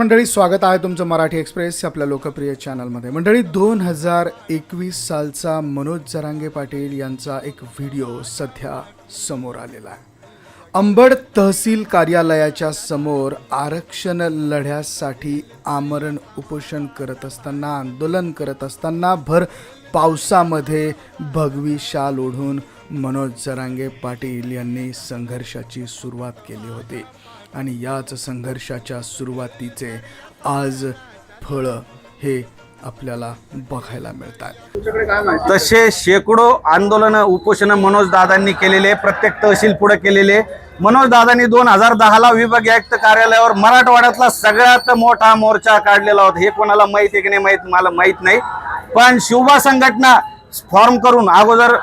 मंडळी स्वागत आहे तुमचं मराठी एक्सप्रेस आपल्या लोकप्रिय चॅनलमध्ये. मंडळी दोन हजार एकवीस सालचा मनोज जरांगे पाटील यांचा एक व्हिडिओ सध्या समोर आलेला आहे. अंबड तहसील कार्यालयाच्या समोर आरक्षण लढ्यासाठी आमरण उपोषण करत असताना आंदोलन करत असताना भर पावसामध्ये भगवी शाल ओढून मनोज जरांगे पाटील यांनी संघर्षाची सुरुवात केली होती. आणि याच संघर्षाच्या सुरुवातीचे आज फळं हे आपल्याला बघायला मिळतात. तसे शेकडो आंदोलन उपोषण मनोज दादांनी केलेले प्रत्येक तहसील पुढे केलेले. मनोज दादांनी दोन हजार दहाला विभागीय आयुक्त कार्यालयावर मराठवाड्यातला सगळ्यात मोठा मोर्चा काढलेला होता. हे कोणाला माहीत आहे की नाही माहीत? मला माहीत नाही. पण शुभा संघटना फॉर्म करून अगोदर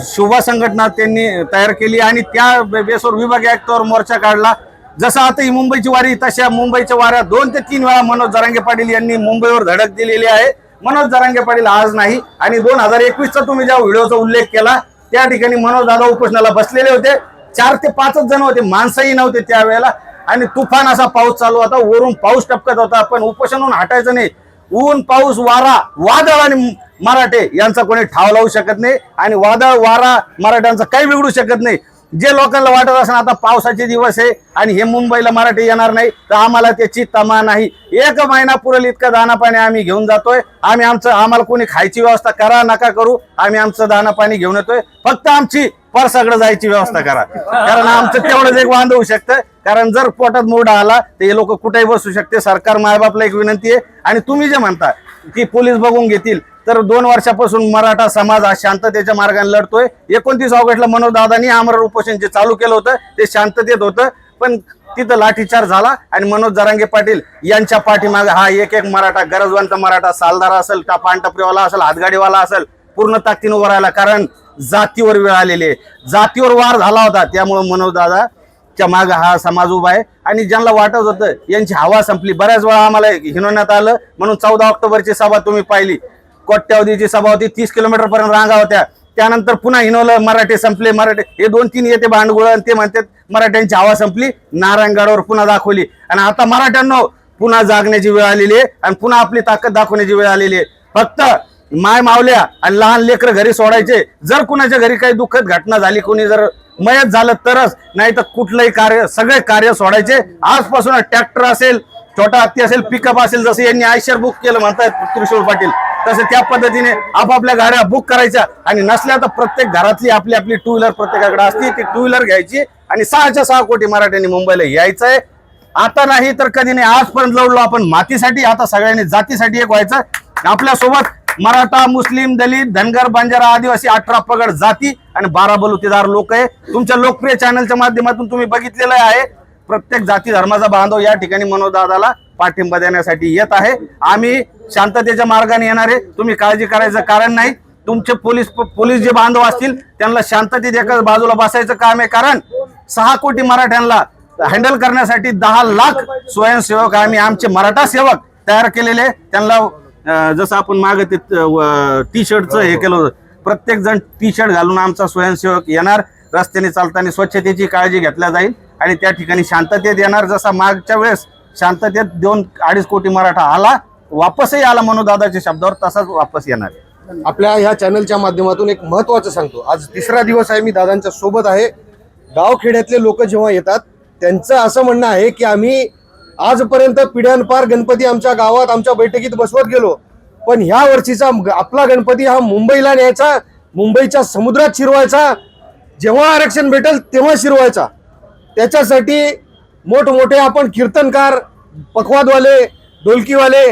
शुभा संघटना त्यांनी तयार केली आणि त्या बे- बेसवर विभागीय आयुक्तावर मोर्चा काढला. जसं आता ही मुंबईची वारी तशा मुंबईच्या वाऱ्या दोन ते तीन वेळा मनोज जरांगे पाटील यांनी मुंबईवर धडक दिलेली आहे. मनोज जरांगे पाटील आज नाही. आणि दोन हजार एकवीसचा तुम्ही ज्या व्हिडिओचा उल्लेख केला त्या ठिकाणी मनोज दादा उपोषणाला बसलेले होते. चार ते पाचच जण होते माणसंही नव्हते त्यावेळेला आणि तुफान असा पाऊस चालू होता वरून पाऊस टपकत होता. पण उपोषणहून हटायचं नाही. ऊन पाऊस वारा वादळ आणि मराठे यांचा कोणी ठाव लावू शकत नाही. आणि वादळ वारा मराठ्यांचा काही बिघडू शकत नाही. जे लोकांना वाटत असं आता पावसाचे दिवस आहे आणि हे मुंबईला मराठी येणार नाही तर आम्हाला त्याची तमा नाही. एक महिना पुरेल इतकं दाना पाणी आम्ही घेऊन जातोय. आम्ही आमचं आम्हाला कोणी खायची व्यवस्था करा नका करू. आम्ही आमचं दाना पाणी घेऊन येतोय. फक्त आमची परसाकडे जायची व्यवस्था करा. कारण आमचं तेवढंच एक वांद होऊ शकतं. कारण जर पोटात मुरडा आला तर हे लोक कुठेही बसू शकते. सरकार मायबापला एक विनंती आहे. आणि तुम्ही जे म्हणता की पोलीस बघून घेतील तर दोन वर्षापासून मराठा समाज हा शांततेच्या मार्गाने लढतोय. एकोणतीस ऑगस्टला मनोजदादांनी आमरण उपोषण जे चालू केलं होतं ते शांततेत होतं. पण तिथं लाठीचार झाला आणि मनोज जरांगे पाटील यांच्या पाठीमागे हा एक एक मराठा गरजवंत मराठा सालदार असेल का पानटपरीवाला असेल हातगाडीवाला असेल पूर्ण ताकदीनं उभं राहिला. कारण जातीवर वेळ आलेली आहे. जातीवर वार झाला होता. त्यामुळं मनोजदादा च्या माग हा समाज उभा आहे. आणि ज्यांना वाटत होतं यांची हवा संपली. बऱ्याच वेळा आम्हाला हिनवण्यात आलं. म्हणून चौदा ऑक्टोबरची सभा तुम्ही पाहिली. कोट्यावधीची सभा होती तीस किलोमीटर पर्यंत रांगा होत्या. त्यानंतर पुन्हा हिनवलं मराठे संपले. मराठे हे दोन तीन येते भांडगुळ आणि ते म्हणतात मराठ्यांची हवा संपली नारायणगडावर पुन्हा दाखवली. आणि आता मराठ्यांना पुन्हा जागण्याची वेळ आलेली आहे आणि पुन्हा आपली ताकद दाखवण्याची वेळ आलेली आहे. फक्त माय मावल्या आणि लहान लेकरं घरी सोडायचे. जर कुणाच्या घरी काही दुःखद घटना झाली कोणी जर मयत झालं तरच नाही तर कुठलंही कार्य सगळे कार्य सोडायचे. आजपासून ट्रॅक्टर असेल छोटा हत्ती असेल पिकअप असेल जसं यांनी आयशर बुक केलं म्हणतात त्रिशूळ पाटील. तसं त्या पद्धतीने आपापल्या गाड्या बुक करायच्या. आणि नसल्या तर प्रत्येक घरातली आपली आपली टू व्हीलर प्रत्येकाकडे असती. ती टू व्हीलर घ्यायची आणि सहाच्या सहा कोटी मराठ्यांनी मुंबईला यायचंय. आता नाही तर कधी नाही आजपर्यंत लढलो आपण मातीसाठी. आता सगळ्यांनी जातीसाठी एक व्हायचं. आपल्यासोबत मराठा मुस्लिम दलित धनगर बंजारा आदिवासी अठरा पगड जाती आणि बारा बलुतेदार लोक आहे. तुमच्या लोकप्रिय चॅनलच्या माध्यमातून तुम्ही बघितलेलं आहे. प्रत्येक जाती धर्माचा बांधव या ठिकाणी मनोदादाला पाठिंबा देण्यासाठी येत आहे. आम्ही शांततेच्या मार्गाने येणार आहे. तुम्ही काळजी करायचं कारण नाही. तुमचे पोलीस पोलीस जे बांधव असतील त्यांना शांततेत एकाच बाजूला बसायचं काम आहे. कारण सहा कोटी मराठ्यांना हँडल करण्यासाठी दहा लाख स्वयंसेवक आम्ही आमचे मराठा सेवक तयार केलेले त्यांना जसं आपण मागे ते टी शर्टचं हे केलं होतं. प्रत्येक जण टी शर्ट घालून आमचा स्वयंसेवक येणार. रस्त्याने चालताना स्वच्छतेची काळजी घेतल्या जाईल. आणि त्या ठिकाणी शांततेत येणार जसा मागच्या वेळेस शांततेत दोन अडीच कोटी मराठा आला वापसही आला म्हणून दादाच्या शब्दावर तसाच वापस येणार आपल्या ह्या चॅनलच्या माध्यमातून एक महत्वाचं सांगतो. आज तिसरा दिवस आहे मी दादांच्या सोबत आहे. गावखेड्यातले लोक जेव्हा येतात त्यांचं असं म्हणणं आहे की आम्ही आजपर्यंत पिढ्यानपार गणपती आमच्या गावात आमच्या बैठकीत बसवत गेलो. पण ह्या वर्षीचा ग- आपला गणपती हा मुंबईला न्यायचा मुंबईच्या समुद्रात शिरवायचा. जेव्हा आरक्षण भेटेल तेव्हा शिरवायचा. त्याच्यासाठी मोठमोठे आपण कीर्तनकार पखवादवाले ढोलकीवाले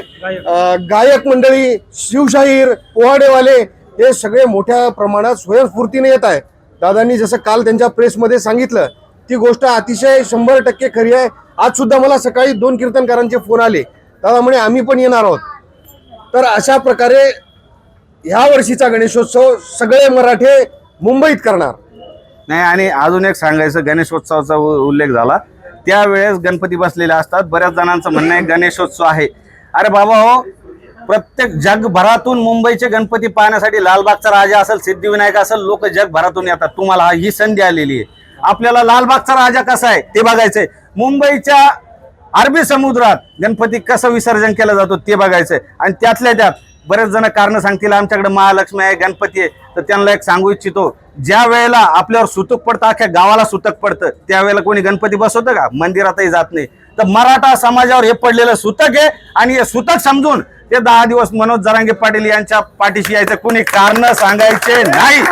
गायक मंडळी शिवशाहीर पोहाडेवाले हे सगळे मोठ्या प्रमाणात स्वयंस्फूर्तीने येत आहे दादांनी जसं काल त्यांच्या प्रेसमध्ये सांगितलं ती गोष्ट अतिशय शंभर टक्के खरी आहे. आज सुद्धा मला सकाळी दोन कीर्तनकारांचे फोन आले. दादा म्हणे आम्ही पण येणार आहोत. तर अशा प्रकारे ह्या वर्षीचा गणेशोत्सव सगळे मराठे मुंबईत करणार. नाही आणि अजून एक सांगायचं गणेशोत्सवाचा उल्लेख झाला. त्यावेळेस गणपती बसलेले असतात. बऱ्याच जणांचं म्हणणं आहे गणेशोत्सव आहे. अरे बाबा हो प्रत्येक जगभरातून मुंबईचे गणपती पाहण्यासाठी लालबागचा राजा असेल सिद्धिविनायक असेल लोक जगभरातून येतात. तुम्हाला ही संधी आलेली आहे. आपल्याला लालबागचा राजा कसा आहे ते बघायचंय. मुंबईच्या अरबी समुद्रात गणपती कसं विसर्जन केलं जातो ते बघायचंय. आणि त्यातल्या त्यात बरेच जण कारण सांगतील आमच्याकडे महालक्ष्मी आहे गणपती आहे. तर त्यांना एक सांगू इच्छितो ज्या वेळेला आपल्यावर सुतक पडतं अख्ख्या गावाला सुतक पडतं त्यावेळेला कोणी गणपती बसवतं का? मंदिरातही जात नाही. तर मराठा समाजावर हे पडलेलं सुतक आहे आणि हे सुतक समजून ते दहा दिवस मनोज जरांगे पाटील यांच्या पाठीशी यायचं. कोणी कारण सांगायचे नाही.